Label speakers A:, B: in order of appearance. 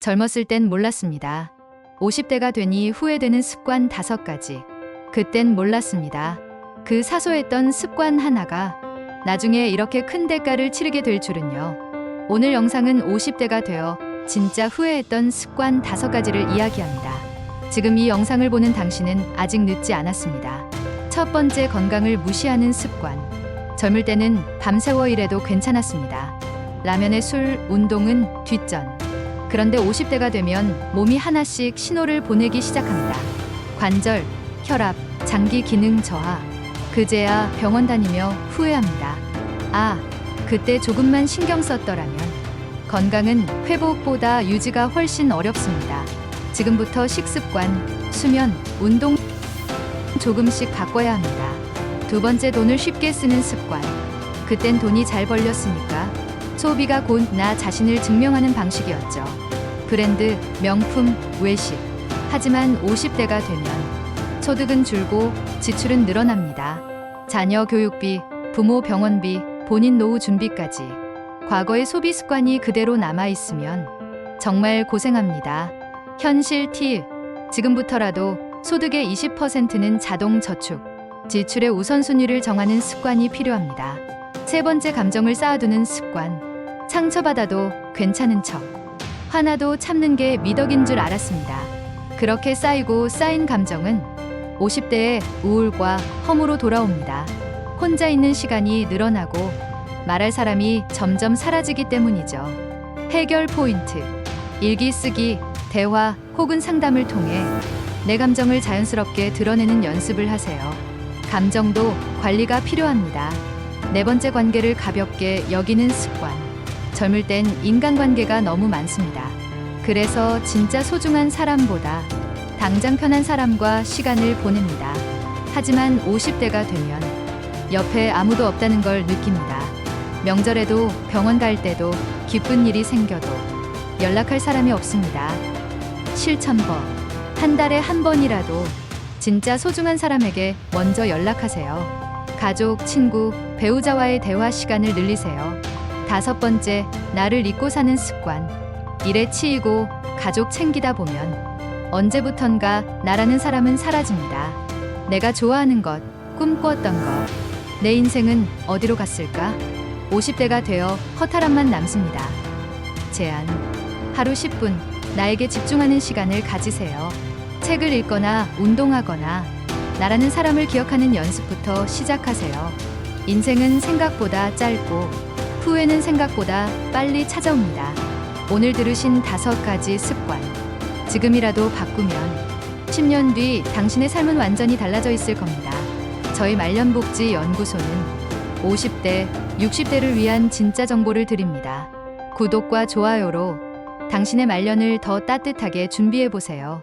A: 젊었을 땐 몰랐습니다. 50대가 되니 후회되는 습관 다섯 가지. 그땐 몰랐습니다. 그 사소했던 습관 하나가 나중에 이렇게 큰 대가를 치르게 될 줄은요. 오늘 영상은 50대가 되어 진짜 후회했던 습관 다섯 가지를 이야기합니다. 지금 이 영상을 보는 당신은 아직 늦지 않았습니다. 첫 번째 건강을 무시하는 습관. 젊을 때는 밤새워 일해도 괜찮았습니다. 라면에 술, 운동은 뒷전. 그런데 50대가 되면 몸이 하나씩 신호를 보내기 시작합니다. 관절, 혈압, 장기 기능 저하. 그제야 병원 다니며 후회합니다. 아, 그때 조금만 신경 썼더라면 건강은 회복보다 유지가 훨씬 어렵습니다. 지금부터 식습관, 수면, 운동 조금씩 바꿔야 합니다. 두 번째 돈을 쉽게 쓰는 습관. 그땐 돈이 잘 벌렸으니까 소비가 곧 나 자신을 증명하는 방식이었죠. 브랜드, 명품, 외식. 하지만 50대가 되면 소득은 줄고 지출은 늘어납니다. 자녀 교육비, 부모 병원비, 본인 노후 준비까지. 과거의 소비 습관이 그대로 남아 있으면 정말 고생합니다. 현실 팁. 지금부터라도 소득의 20%는 자동 저축. 지출의 우선순위를 정하는 습관이 필요합니다. 세 번째 감정을 쌓아두는 습관. 상처받아도 괜찮은 척. 화나도 참는 게 미덕인 줄 알았습니다. 그렇게 쌓이고 쌓인 감정은 50대의 우울과 허무로 돌아옵니다. 혼자 있는 시간이 늘어나고 말할 사람이 점점 사라지기 때문이죠. 해결 포인트. 일기 쓰기, 대화 혹은 상담을 통해 내 감정을 자연스럽게 드러내는 연습을 하세요. 감정도 관리가 필요합니다. 네 번째 관계를 가볍게 여기는 습관. 젊을 땐 인간관계가 너무 많습니다. 그래서 진짜 소중한 사람보다 당장 편한 사람과 시간을 보냅니다. 하지만 50대가 되면 옆에 아무도 없다는 걸 느낍니다. 명절에도 병원 갈 때도 기쁜 일이 생겨도 연락할 사람이 없습니다. 실천법. 한 달에 한 번이라도 진짜 소중한 사람에게 먼저 연락하세요. 가족, 친구, 배우자와의 대화 시간을 늘리세요. 다섯 번째, 나를 잊고 사는 습관. 일에 치이고 가족 챙기다 보면 언제부턴가 나라는 사람은 사라집니다. 내가 좋아하는 것, 꿈꾸었던 것. 내 인생은 어디로 갔을까? 50대가 되어 허탈함만 남습니다. 제안. 하루 10분 나에게 집중하는 시간을 가지세요. 책을 읽거나 운동하거나 나라는 사람을 기억하는 연습부터 시작하세요. 인생은 생각보다 짧고 후회는 생각보다 빨리 찾아옵니다. 오늘 들으신 다섯 가지 습관. 지금이라도 바꾸면 10년 뒤 당신의 삶은 완전히 달라져 있을 겁니다. 저희 말년복지 연구소는 50대, 60대를 위한 진짜 정보를 드립니다. 구독과 좋아요로 당신의 말년을 더 따뜻하게 준비해 보세요.